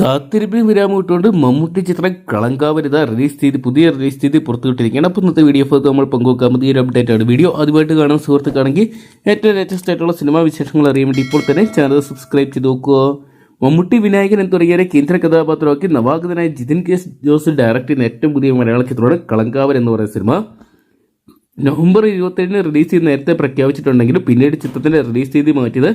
കാത്തിരിപ്പിന് വിരാമം ഇട്ടുകൊണ്ട് മമ്മൂട്ടി ചിത്രം കളങ്കാവരിത റിലീസ് ചെയ്ത് പുതിയ റിലീസ് ചെയ്ത് പുറത്തുവിട്ടിരിക്കുകയാണ്. അപ്പോൾ ഇന്നത്തെ വീഡിയോ ഫോർ നമ്മൾ പങ്കുവെക്കാൻ പുതിയ ഒരു അപ്ഡേറ്റ് ആണ്. വീഡിയോ ആദ്യമായിട്ട് കാണുന്ന സുഹൃത്തുക്കാണെങ്കിൽ ഏറ്റവും ലേറ്റസ്റ്റ് ആയിട്ടുള്ള സിനിമാ വിശേഷങ്ങൾ അറിയാൻ വേണ്ടി ഇപ്പോൾ തന്നെ ചാനൽ സബ്സ്ക്രൈബ് ചെയ്ത് നോക്കുക. മമ്മൂട്ടി വിനായകൻ എന്ന് തുടങ്ങിയ കേന്ദ്ര കഥാപാത്രമാക്കി നവാഗതനായ ജിതിൻ കെ ജോസ് ഡയറക്ട് ചെയ്യുന്ന ഏറ്റവും പുതിയ മലയാള ചിത്രമാണ് കളങ്കാവർ എന്ന് പറയുന്ന സിനിമ നവംബർ ഇരുപത്തേഴിന് റിലീസ് ചെയ്ത് നേരത്തെ പ്രഖ്യാപിച്ചിട്ടുണ്ടെങ്കിലും പിന്നീട് ചിത്രത്തിന്റെ റിലീസ് തീയതി മാറ്റിയത്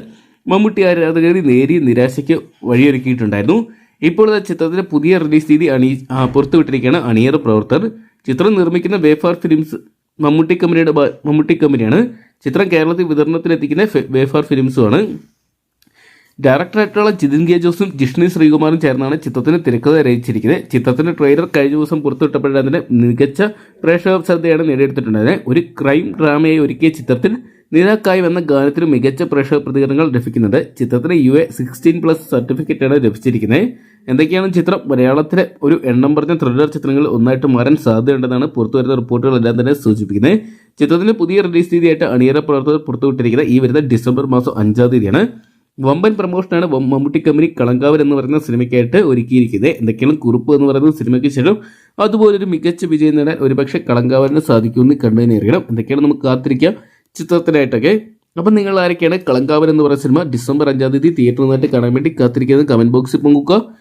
മമ്മൂട്ടി ആരാധകരെ നേരിയ നിരാശയ്ക്ക് വഴിയൊരുക്കിയിട്ടുണ്ടായിരുന്നു. ഇപ്പോൾ ചിത്രത്തിന്റെ പുതിയ റിലീസ് തീയതി അണി പുറത്തുവിട്ടിരിക്കുകയാണ് അണിയർ പ്രവർത്തകർ. ചിത്രം നിർമ്മിക്കുന്ന വേഫർ ഫിലിംസ് മമ്മൂട്ടി കമ്പനിയുടെ മമ്മൂട്ടി കമ്പനിയാണ്. ചിത്രം കേരളത്തിൽ വിതരണത്തിലെത്തിക്കുന്ന വേഫർ ഫിലിംസുമാണ്. ഡയറക്ടറായിട്ടുള്ള ജിതിൻ കെ ജോസും ജിഷ്ണി ശ്രീകുമാറും ചേർന്നാണ് ചിത്രത്തിന് തിരക്കഥ രചിച്ചിരിക്കുന്നത്. ചിത്രത്തിന്റെ ട്രെയിലർ കഴിഞ്ഞ ദിവസം പുറത്തുവിട്ടപ്പോഴാണ് അതിന്റെ മികച്ച പ്രേക്ഷക ശ്രദ്ധയാണ് നേടിയെടുത്തിട്ടുണ്ടായത് ഒരു ക്രൈം ഡ്രാമയെ ഒരുക്കിയ ചിത്രത്തിൽ നിരാക്കായി എന്ന ഗാനത്തിന് മികച്ച പ്രേക്ഷക പ്രതികരണങ്ങൾ ലഭിക്കുന്നുണ്ട്. ചിത്രത്തിന് യു എ സിക്സ്റ്റീൻ പ്ലസ് സർട്ടിഫിക്കറ്റാണ് ലഭിച്ചിരിക്കുന്നത്. എന്തൊക്കെയാണ് ചിത്രം? മലയാളത്തിലെ ഒരു എണ്ണം പറഞ്ഞ ത്രില്ലർ ചിത്രങ്ങൾ ഒന്നായിട്ട് മാറാൻ സാധ്യതയുണ്ടെന്നാണ് പുറത്തുവരുന്ന റിപ്പോർട്ടുകളെല്ലാം തന്നെ സൂചിപ്പിക്കുന്നത്. ചിത്രത്തിന്റെ പുതിയ റിലീസ് തീയതിയായിട്ട് അണിയറ പ്രവർത്തകർ പുറത്തുവിട്ടിരിക്കുന്നത് ഈ വരുന്ന ഡിസംബർ മാസം അഞ്ചാം തീയതിയാണ്. വമ്പൻ പ്രമോഷനാണ് മമ്മൂട്ടി കമ്പനി കളങ്കാവൻ എന്ന് പറയുന്ന സിനിമയ്ക്കായിട്ട് ഒരുക്കിയിരിക്കുന്നത്. എന്തൊക്കെയാണ് കുറിപ്പ് എന്ന് പറയുന്ന സിനിമയ്ക്ക് ശേഷം അതുപോലൊരു മികച്ച വിജയം നേടാൻ ഒരുപക്ഷെ കളങ്കാവലിന് സാധിക്കുമെന്ന് കണ്ടതിനെ അറിയണം. എന്തൊക്കെയാണ് നമുക്ക് കാത്തിരിക്കാം ചിത്രത്തിനായിട്ടൊക്കെ. അപ്പം നിങ്ങൾ ആരൊക്കെയാണ് കളങ്കാവൻ എന്ന് പറയുന്ന സിനിമ ഡിസംബർ അഞ്ചാം തീയതി തിയേറ്ററിൽ നിന്നായിട്ട് കാണാൻ വേണ്ടി കാത്തിരിക്കുന്നത്? കമന്റ് ബോക്സിൽ പങ്കുക